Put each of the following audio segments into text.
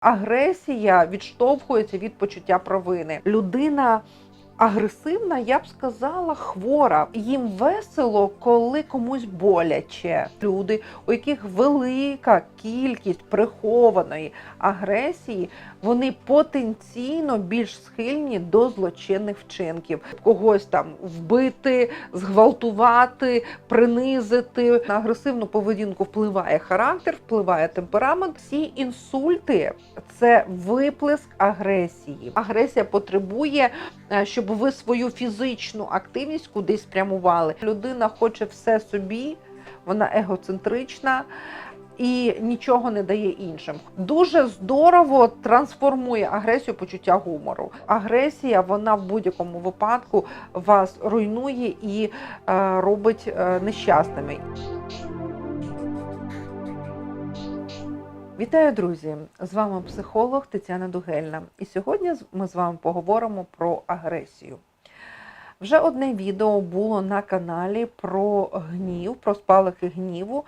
Агресія відштовхується від почуття провини. Людина агресивна, я б сказала, хвора. Їм весело, коли комусь боляче. Люди, у яких велика кількість прихованої агресії, вони потенційно більш схильні до злочинних вчинків. Когось там вбити, зґвалтувати, принизити. На агресивну поведінку впливає характер, впливає темперамент. Всі інсульти це виплеск агресії. Агресія потребує, е, ви свою фізичну активність кудись спрямували. Людина хоче все собі, вона егоцентрична. І нічого не дає іншим. Дуже здорово трансформує агресію почуття гумору. Агресія вона в будь-якому випадку вас руйнує і е, робить е, нещасними. Вітаю, друзі! З вами психолог Тетяна Дугельна. І сьогодні ми з вами поговоримо про агресію. Вже одне відео було на каналі про гнів, про спалахи гніву,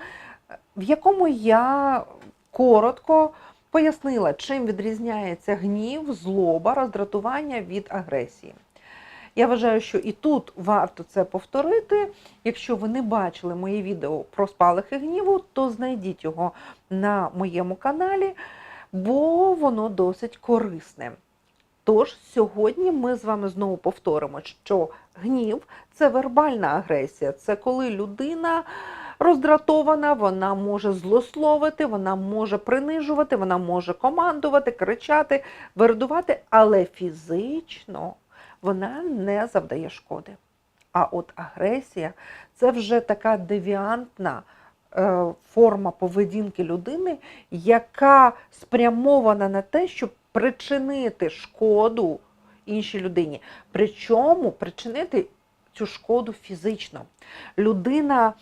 в якому я коротко пояснила, чим відрізняється гнів, злоба, роздратування від агресії. Я вважаю, що і тут варто це повторити. Якщо ви не бачили моє відео про спалахи гніву, то знайдіть його на моєму каналі, бо воно досить корисне. Тож сьогодні ми з вами знову повторимо, що гнів це вербальна агресія, це коли людина роздратована, вона може злословити, вона може принижувати, вона може командувати, кричати, вердувати, але фізично вона не завдає шкоди. А от агресія це вже така девіантна е, форма поведінки людини, яка спрямована на те, щоб причинити шкоду іншій людині. Причому причинити цю шкоду фізично. Людина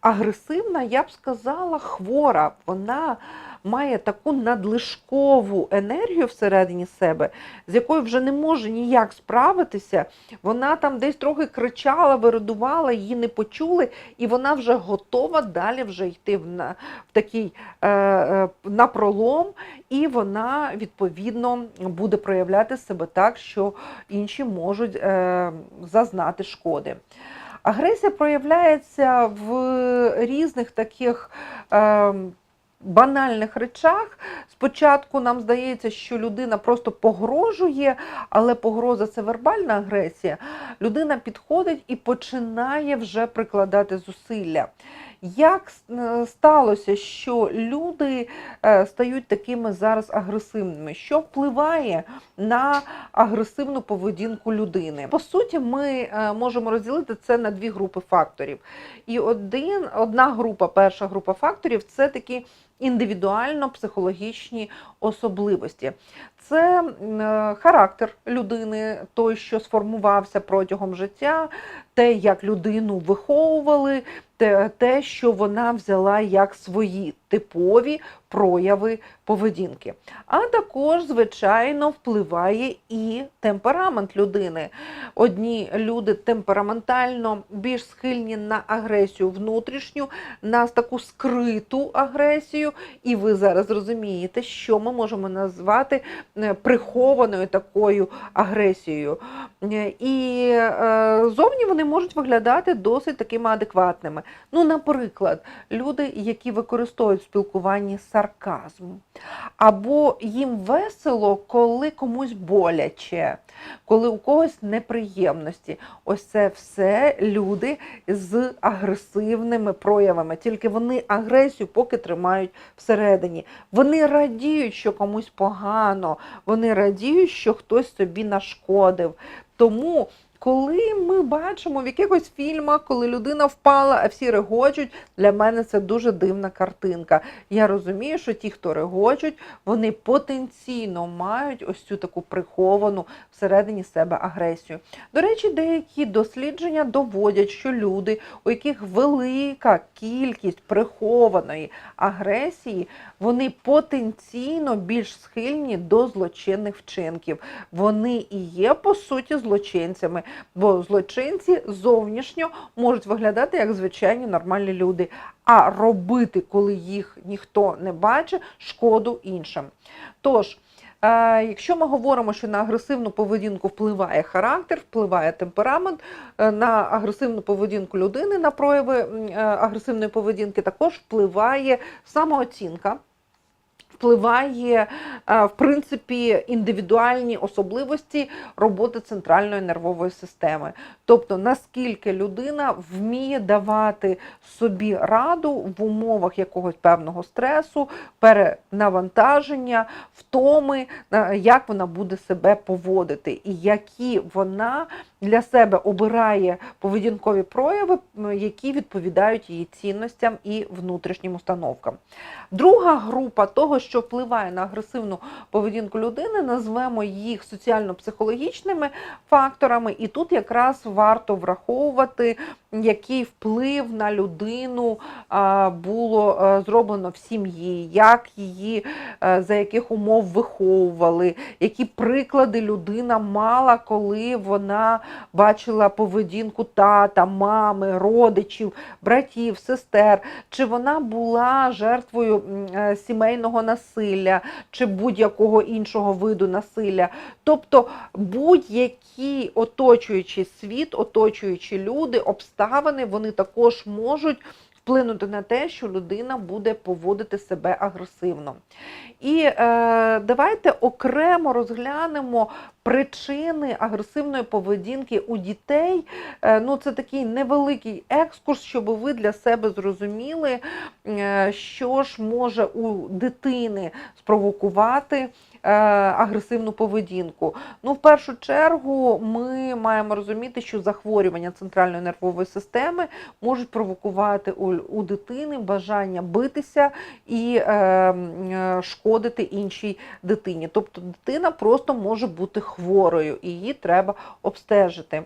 агресивна, я б сказала, хвора. Вона має таку надлишкову енергію всередині себе, з якою вже не може ніяк справитися. Вона там десь трохи кричала, виридувала, її не почули, і вона вже готова далі вже йти в, на, в такий е, е, напролом, і вона відповідно буде проявляти себе так, що інші можуть е, зазнати шкоди. Агресія проявляється в різних таких е, банальних речах. Спочатку нам здається, що людина просто погрожує, але погроза це вербальна агресія. Людина підходить і починає вже прикладати зусилля. Як е, сталося, що люди е, стають такими зараз агресивними? Що впливає на агресивну поведінку людини? По суті, ми е, можемо розділити це на дві групи факторів. І один, одна група, перша група факторів це такі індивідуально-психологічні особливості. Це характер людини, той, що сформувався протягом життя, те, як людину виховували, те, що вона взяла як свої типові прояви поведінки. А також, звичайно, впливає і темперамент людини. Одні люди темпераментально більш схильні на агресію внутрішню, на таку скриту агресію, і ви зараз розумієте, що ми можемо назвати е, прихованою такою агресією. Е, і е, зовні вони можуть виглядати досить такими адекватними. Ну, наприклад, люди, які використовують спілкуванні сарказм, або їм весело, коли комусь боляче, коли у когось неприємності. Ось це все люди з агресивними проявами, тільки вони агресію поки тримають всередині. Вони радіють, що комусь погано, вони радіють, що хтось собі нашкодив. Тому коли ми бачимо в якихось фільмах, коли людина впала, а всі регочуть, для мене це дуже дивна картинка. Я розумію, що ті, хто регочуть, вони потенційно мають ось цю таку приховану всередині себе агресію. До речі, деякі дослідження доводять, що люди, у яких велика кількість прихованої агресії, вони потенційно більш схильні до злочинних вчинків. Вони і є, по суті, злочинцями. Бо злочинці зовнішньо можуть виглядати як звичайні нормальні люди, а робити, коли їх ніхто не бачить, шкоду іншим. Тож, е, якщо ми говоримо, що на агресивну поведінку впливає характер, впливає темперамент, е, на агресивну поведінку людини, на прояви е, агресивної поведінки, також впливає самооцінка. Впливає, е, в принципі, індивідуальні особливості роботи центральної нервової системи. Тобто, наскільки людина вміє давати собі раду в умовах якогось певного стресу, перенавантаження, втоми, е, як вона буде себе поводити, і які вона для себе обирає поведінкові прояви, які відповідають її цінностям і внутрішнім установкам. Друга група того, що впливає на агресивну поведінку людини, назвемо їх соціально-психологічними факторами, і тут якраз варто враховувати, який вплив на людину було е, зроблено в сім'ї, як її е, за яких умов виховували, які приклади людина мала, коли вона бачила поведінку тата, мами, родичів, братів, сестер, чи вона була жертвою е, сімейного насилля, чи будь-якого іншого виду насилля. Тобто будь-який оточуючий світ, оточуючі люди, обставини, вони також можуть вплинути на те, що людина буде поводити себе агресивно. І е, давайте окремо розглянемо причини агресивної поведінки у дітей. Е, ну, це такий невеликий екскурс, щоб ви для себе зрозуміли, е, що ж може у дитини спровокувати агресивну поведінку. Ну, в першу чергу, ми маємо розуміти, що захворювання центральної нервової системи можуть провокувати у, у дитини бажання битися і е, е, шкодити іншій дитині. Тобто дитина просто може бути хворою, і її треба обстежити.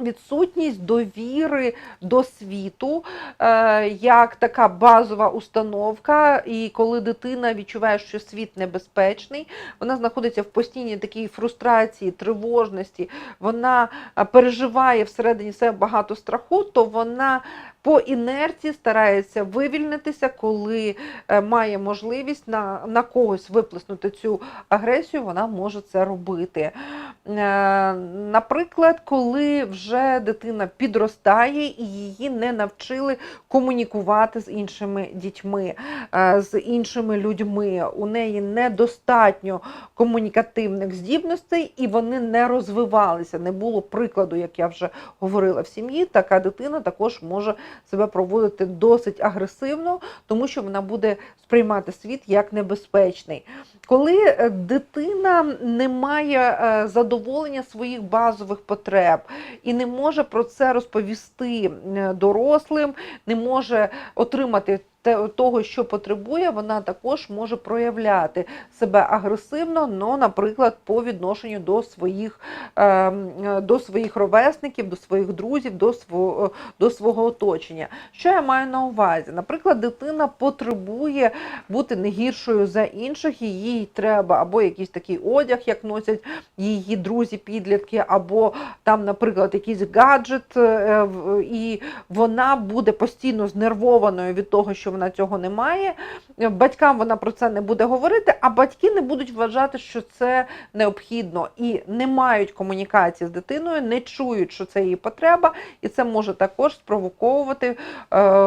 Відсутність довіри до світу е, як така базова установка, і коли дитина відчуває, що світ небезпечний, вона знаходиться в постійній такій фрустрації, тривожності, вона е, переживає всередині себе багато страху, то вона по інерції старається вивільнитися, коли е, має можливість на, на когось виплеснути цю агресію, вона може це робити. Е, Наприклад, коли вже дитина підростає і її не навчили комунікувати з іншими дітьми, е, з іншими людьми, у неї недостатньо комунікативних здібностей, і вони не розвивалися. Не було прикладу, як я вже говорила в сім'ї. Така дитина також може себе проводити досить агресивно, тому що вона буде сприймати світ як небезпечний. Коли е, дитина не має е, задоволення своїх базових потреб і не може про це розповісти е, дорослим, не може отримати того, що потребує, вона також може проявляти себе агресивно, но, наприклад, по відношенню до своїх, ем, до своїх ровесників, до своїх друзів, до свого, до свого оточення. Що я маю на увазі? Наприклад, дитина потребує бути не гіршою за інших, їй треба або якийсь такий одяг, як носять її друзі-підлітки, або там, наприклад, якийсь гаджет, е, і вона буде постійно знервованою від того, що вона цього не має. Батькам вона про це не буде говорити, а батьки не будуть вважати, що це необхідно і не мають комунікації з дитиною, не чують, що це її потреба, і це може також спровоковувати е,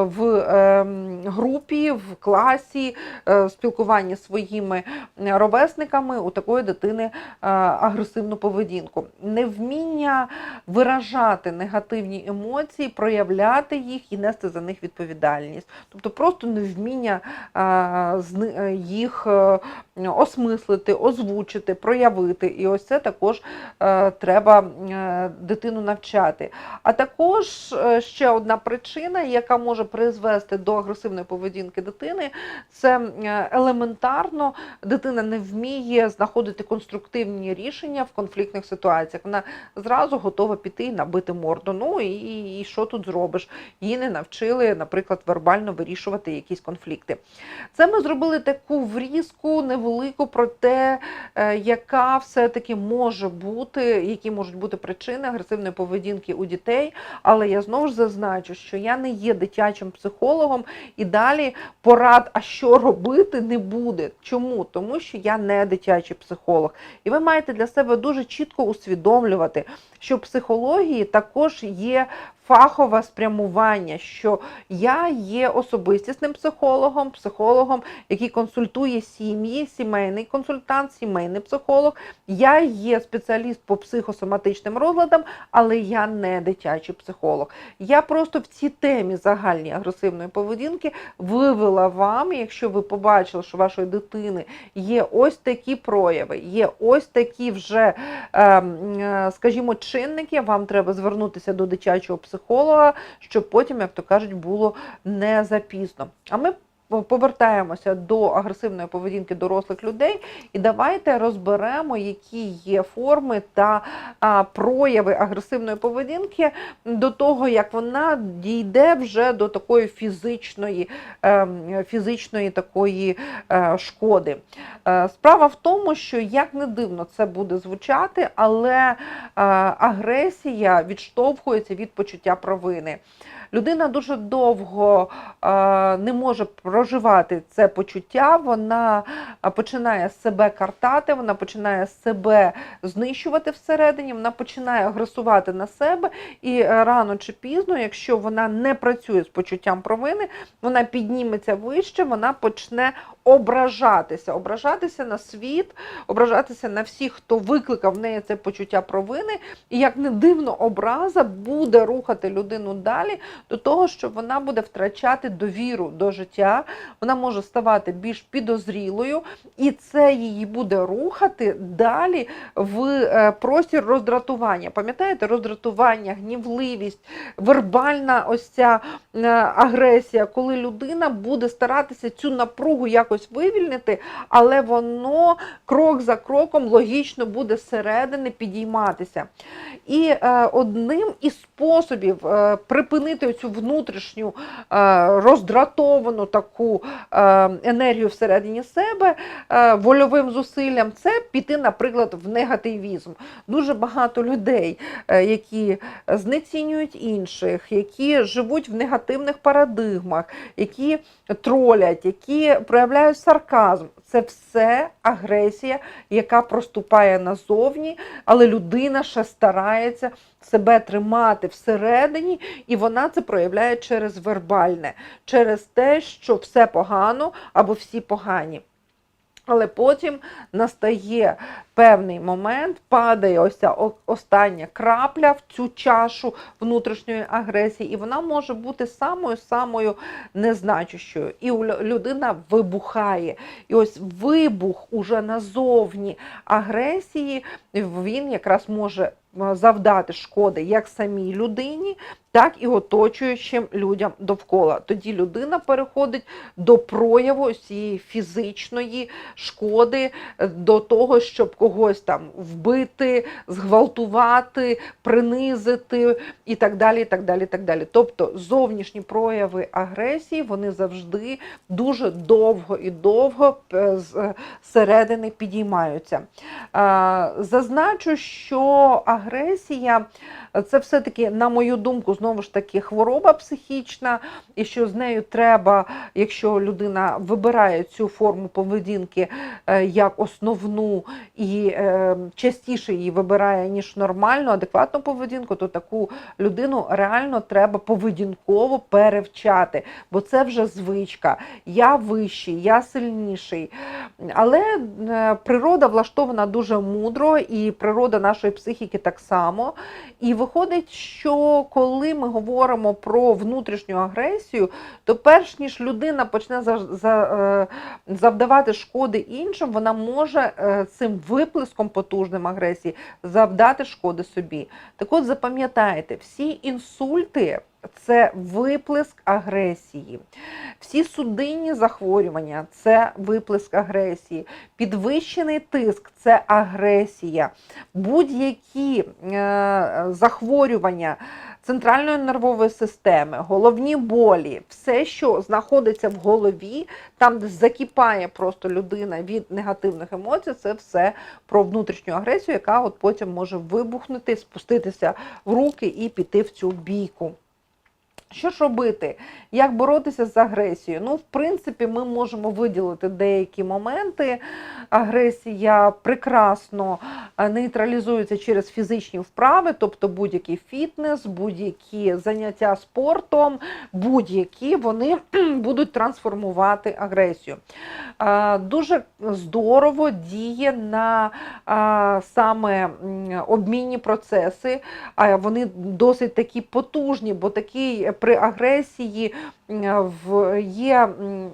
в е, групі, в класі, е, в спілкуванні з своїми ровесниками у такої дитини е, агресивну поведінку. Невміння виражати негативні емоції, проявляти їх і нести за них відповідальність. Тобто просто невміння е, їх е, осмислити, озвучити, проявити. І ось це також е, треба дитину навчати. А також ще одна причина, яка може призвести до агресивної поведінки дитини, це елементарно дитина не вміє знаходити конструктивні рішення в конфліктних ситуаціях. Вона зразу готова піти і набити морду. Ну і, і що тут зробиш? Її не навчили, наприклад, вербально вирішувати врегульовувати якісь конфлікти. Це ми зробили таку врізку невелику про те, е, яка все-таки може бути, які можуть бути причини агресивної поведінки у дітей. Але я знову ж зазначу, що я не є дитячим психологом і далі порад, а що робити, не буде. Чому? Тому що я не дитячий психолог. І ви маєте для себе дуже чітко усвідомлювати, що в психології також є фахове спрямування, що я є особистісним психологом, психологом, який консультує сім'ї, сімейний консультант, сімейний психолог. Я є спеціаліст по психосоматичним розладам, але я не дитячий психолог. Я просто в цій темі загальній агресивної поведінки вивела вам, якщо ви побачили, що вашої дитини є ось такі прояви, є ось такі вже, ем, е, скажімо, чинники, вам треба звернутися до дитячого психолога, щоб потім, як то кажуть, було не запізно. А ми повертаємося до агресивної поведінки дорослих людей, і давайте розберемо, які є форми та прояви агресивної поведінки до того, як вона дійде вже до такої фізичної, е, фізичної такої е, шкоди. Е, Справа в тому, що як не дивно це буде звучати, але е, агресія відштовхується від почуття провини. Людина дуже довго е, не може проживати це почуття, вона е, починає себе картати, вона починає себе знищувати всередині, вона починає агресувати на себе, і рано чи пізно, якщо вона не працює з почуттям провини, вона підніметься вище, вона почне ображатися, ображатися на світ, ображатися на всіх, хто викликав в неї це почуття провини, і як не дивно, образа буде рухати людину далі до того, що вона буде втрачати довіру до життя, вона може ставати більш підозрілою, і це її буде рухати далі в е, простір роздратування. Пам'ятаєте, роздратування, гнівливість, вербальна ось ця е, агресія, коли людина буде старатися цю напругу якось вивільнити, але воно крок за кроком логічно буде зсередини підійматися. І е, одним із способів е, припинити цю внутрішню е, роздратовану таку е, енергію всередині себе е, вольовим зусиллям, це піти, наприклад, в негативізм. Дуже багато людей, які знецінюють інших, які живуть в негативних парадигмах, які тролять, які проявляють сарказм. Це все агресія, яка проступає назовні, але людина ще старається себе тримати всередині, і вона це проявляє через вербальне, через те, що все погано або всі погані. Але потім настає певний момент, падає ось ця остання крапля в цю чашу внутрішньої агресії, і вона може бути самою-самою незначущою. І людина вибухає. І ось вибух уже назовні агресії, він якраз може завдати шкоди як самій людині, так і оточуючим людям довкола. Тоді людина переходить до прояву цієї фізичної шкоди, е, до того, щоб когось там вбити, зґвалтувати, принизити і так далі. і так далі, і так далі. Тобто зовнішні прояви агресії вони завжди дуже довго і довго е, зсередини підіймаються. Зазначу, що агресія це все-таки, на мою думку, знову ж таки хвороба психічна, і що з нею треба, якщо людина вибирає цю форму поведінки е, як основну і е, частіше її вибирає, ніж нормальну, адекватну поведінку, то таку людину реально треба поведінково перевчати, бо це вже звичка. Я вищий, я сильніший. Але е, природа влаштована дуже мудро, і природа нашої психіки так само. І виходить, що коли ми говоримо про внутрішню агресію, то перш ніж людина почне е, завдавати шкоди іншим, вона може цим виплеском потужним агресії завдати шкоди собі. Так от запам'ятайте, всі інсульти це виплеск агресії. Всі судинні захворювання це виплеск агресії, підвищений тиск це агресія. Будь-які е, захворювання центральної нервової системи, головні болі, все, що знаходиться в голові, там, де закипає просто людина від негативних емоцій, це все про внутрішню агресію, яка от потім може вибухнути, спуститися в руки і піти в цю бійку. Що ж робити? Як боротися з агресією? Ну, в принципі, ми можемо виділити деякі моменти. Агресія прекрасно е, нейтралізується через фізичні вправи, тобто будь-який фітнес, будь-які заняття спортом, будь-які вони будуть трансформувати агресію. Е, Дуже здорово діє на е, саме обмінні процеси. Вони досить такі потужні, бо такий при агресії в- є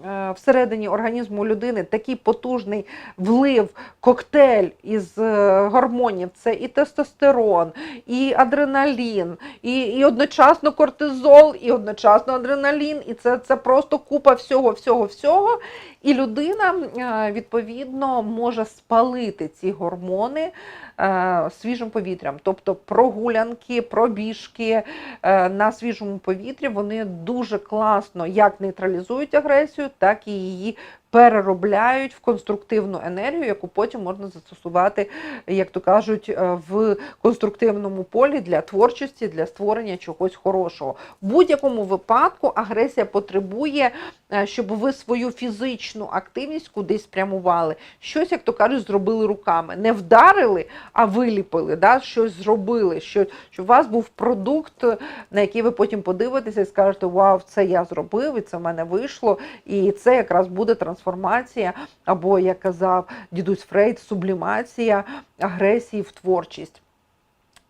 е, всередині організму людини такий потужний влив, коктейль із е, гормонів. Це і тестостерон, і адреналін, і, і одночасно кортизол, і одночасно адреналін. І це, це просто купа всього, всього, всього. І людина е, відповідно може спалити ці гормони е, свіжим повітрям. Тобто прогулянки, пробіжки е, на свіжому повітрі вони дуже класно як нейтралізують агресію, так і її переробляють в конструктивну енергію, яку потім можна застосувати, як то кажуть, е, в конструктивному полі для творчості, для створення чогось хорошого. В будь-якому випадку агресія потребує, е, щоб ви свою фізичну активність кудись спрямували. Щось, як то кажуть, зробили руками. Не вдарили, а виліпили, да? щось зробили, що, щоб у вас був продукт, на який ви потім подивитеся і скажете, вау, це я зробив, і це в мене вийшло. І це якраз буде трансформація, або, як казав дідусь Фрейд, сублімація агресії в творчість.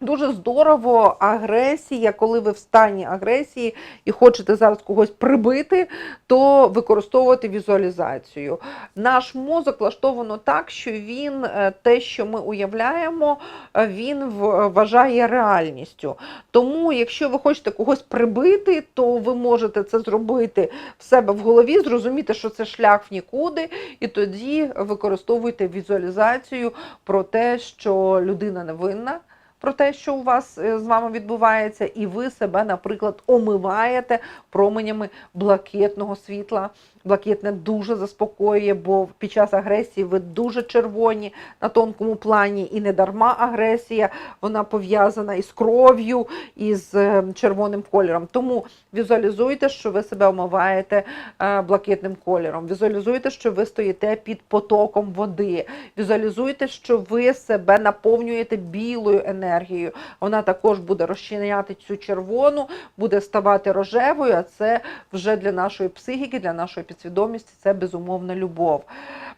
Дуже здорово агресія, коли ви в стані агресії і хочете зараз когось прибити, то використовувати візуалізацію. Наш мозок влаштовано так, що він е, те, що ми уявляємо, е, він вважає реальністю. Тому, якщо ви хочете когось прибити, то ви можете це зробити в себе в голові, зрозуміти, що це шлях в нікуди, і тоді використовуйте візуалізацію про те, що людина невинна про те, що у вас е, з вами відбувається, і ви себе, наприклад, омиваєте променями блакитного світла. Блакитне дуже заспокоює, бо під час агресії ви дуже червоні на тонкому плані, і не дарма агресія, вона пов'язана із кров'ю, із е, червоним кольором. Тому візуалізуйте, що ви себе омиваєте е, блакитним кольором. Візуалізуйте, що ви стоїте під потоком води. Візуалізуйте, що ви себе наповнюєте білою енергією. Вона також буде розчиняти цю червону, буде ставати рожевою, а це вже для нашої психіки, для нашої підсвідомості це безумовна любов.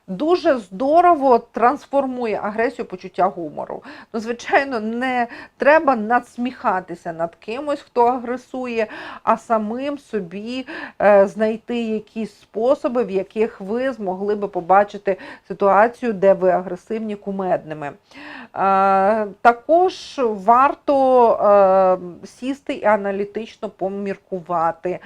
Дуже здорово трансформує агресію почуття гумору. Ну, звичайно, не треба надсміхатися над кимось, хто агресує, а самим собі е, знайти якісь способи, в яких ви змогли би побачити ситуацію, де ви агресивні кумедними. Е, також варто е, сісти і аналітично поміркувати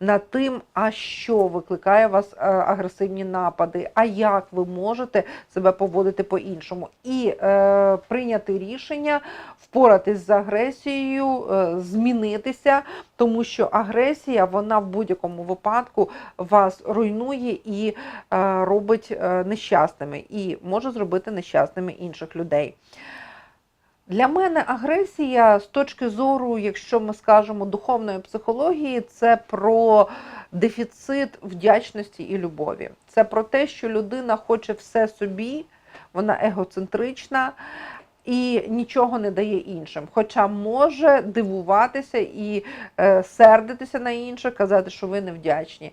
над тим, а що викликає у вас е, агресивні напади, а як ви можете себе поводити по-іншому, і е, прийняти рішення впоратись з агресією, е, змінитися, тому що агресія вона в будь-якому випадку вас руйнує і е, робить е, нещасними, і може зробити нещасними інших людей. Для мене агресія з точки зору, якщо ми скажемо духовної психології, це про дефіцит вдячності і любові. Це про те, що людина хоче все собі, вона егоцентрична і нічого не дає іншим. Хоча може дивуватися і е, сердитися на інших, казати, що ви невдячні.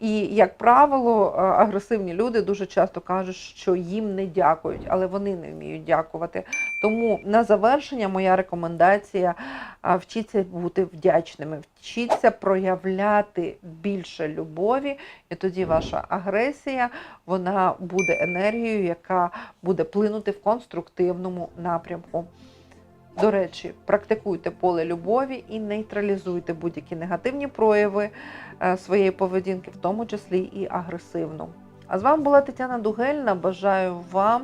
І, як правило, е, агресивні люди дуже часто кажуть, що їм не дякують, але вони не вміють дякувати. Тому на завершення моя рекомендація вчіться бути вдячними, вчіться проявляти більше любові, і тоді ваша агресія вона буде енергією, яка буде плинути в конструктивному напрямку. До речі, практикуйте поле любові і нейтралізуйте будь-які негативні прояви е, своєї поведінки, в тому числі і агресивну. А з вами була Тетяна Дугельна. Бажаю вам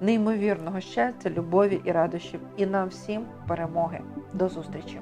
неймовірного щастя, любові і радощів, і нам всім перемоги. До зустрічі!